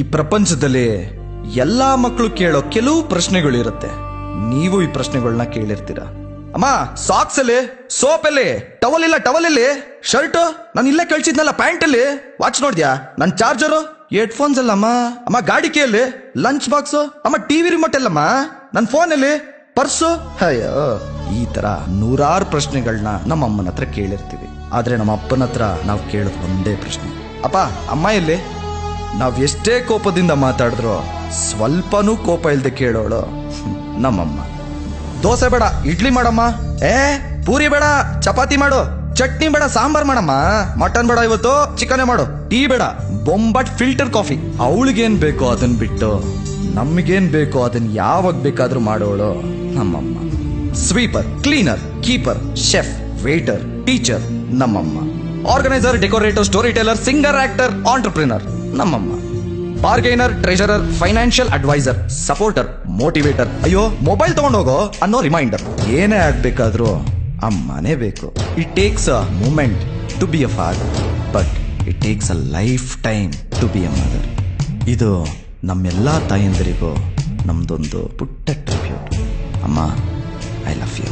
ಈ ಪ್ರಪಂಚದಲ್ಲಿ ಎಲ್ಲಾ ಮಕ್ಕಳು ಕೇಳೋ ಕೆಲವು ಪ್ರಶ್ನೆಗಳಿರುತ್ತೆ. ನೀವು ಈ ಪ್ರಶ್ನೆಗಳನ್ನ ಕೇಳಿರ್ತೀರ? ಅಮ್ಮ ಸಾಕ್ಸ್ ಅಲ್ಲಿ ಸೋಪ್ ಅಲ್ಲಿ ಟವಲ್ ಇಲ್ಲ ಟವಲ್ ಇಲ್ಲಿ ಶರ್ಟ್, ನಾನು ಇಲ್ಲೇ ಕಳ್ಸಿದ್ನಲ್ಲ ಪ್ಯಾಂಟ್ ಅಲ್ಲಿ ವಾಚ್ ನೋಡ್ದ್ಯಾ? ನನ್ ಚಾರ್ಜರು ಹೆಡ್ ಫೋನ್ಸ್ ಅಲ್ಲಮ್ಮ. ಅಮ್ಮ, ಗಾಡಿ ಕೇಳಿ ಲಂಚ್ ಬಾಕ್ಸ್ ಅಮ್ಮ ಟಿವಿ ರಿಮೋಟ್ ಅಲ್ಲಮ್ಮ. ನನ್ ಫೋನ್ ಅಲ್ಲಿ ಪರ್ಸು, ಅಯ್ಯೋ. ಈ ತರ ನೂರಾರು ಪ್ರಶ್ನೆಗಳನ್ನ ನಮ್ಮ ಅಮ್ಮನ ಹತ್ರ ಕೇಳಿರ್ತೀವಿ. ಆದ್ರೆ ನಮ್ಮ ಅಪ್ಪನ ಹತ್ರ ನಾವು ಕೇಳೋದು ಒಂದೇ ಪ್ರಶ್ನೆ. ಅಪ್ಪ, ಅಮ್ಮ ಎಲ್ಲಿ? ನಾವ್ ಎಷ್ಟೇ ಕೋಪದಿಂದ ಮಾತಾಡಿದ್ರು ಸ್ವಲ್ಪನೂ ಕೋಪ ಇಲ್ಲದೆ ಕೇಳೋಳು. ನಮ್ಮಮ್ಮ. ದೋಸೆ ಬೇಡ, ಇಡ್ಲಿ ಮಾಡಮ್ಮ. ಏ, ಪೂರಿ ಬೇಡ, ಚಪಾತಿ ಮಾಡು. ಚಟ್ನಿ ಬೇಡ, ಸಾಂಬಾರ್ ಮಾಡಮ್ಮ. ಮಟನ್ ಬೇಡ ಇವತ್ತು, ಚಿಕನ್ ಮಾಡು. ಟೀ ಬೇಡ, ಬೊಂಬಟ್ ಫಿಲ್ಟರ್ ಕಾಫಿ. ಅವಳಿಗೇನ್ ಬೇಕೋ ಅದನ್ ಬಿಟ್ಟು, ನಮಗೇನ್ ಬೇಕೋ ಅದನ್ನ ಯಾವಾಗ ಬೇಕಾದ್ರೂ ಮಾಡೋಳು. ನಮ್ಮಮ್ಮ. Sweeper, cleaner, keeper, chef, waiter, teacher, ನಮ್ಮಮ್ಮ. Organiser, decorator, story teller singer, actor, entrepreneur. ನಮ್ಮಮ್ಮ. Bargainer treasurer financial adviser supporter motivator ಅಯ್ಯೋ ಮೊಬೈಲ್ ತಗೊಂಡೋಗೋ ಅನ್ನೋ ರಿಮೈಂಡರ್ ಏನೇ ಆಗ್ಬೇಕಾದ್ರೂ ಅಮ್ಮನೇ ಬೇಕು. It takes a moment to be a father but it takes a life time to be a mother ಇದು ನಮ್ಮೆಲ್ಲ ತಾಯಂದಿರಿಗೂ ನಮ್ದೊಂದು ಪುಟ್ಟ ಟ್ರಿಬ್ಯೂಟ್ ಅಮ್ಮ ಐ ಲವ್ ಯು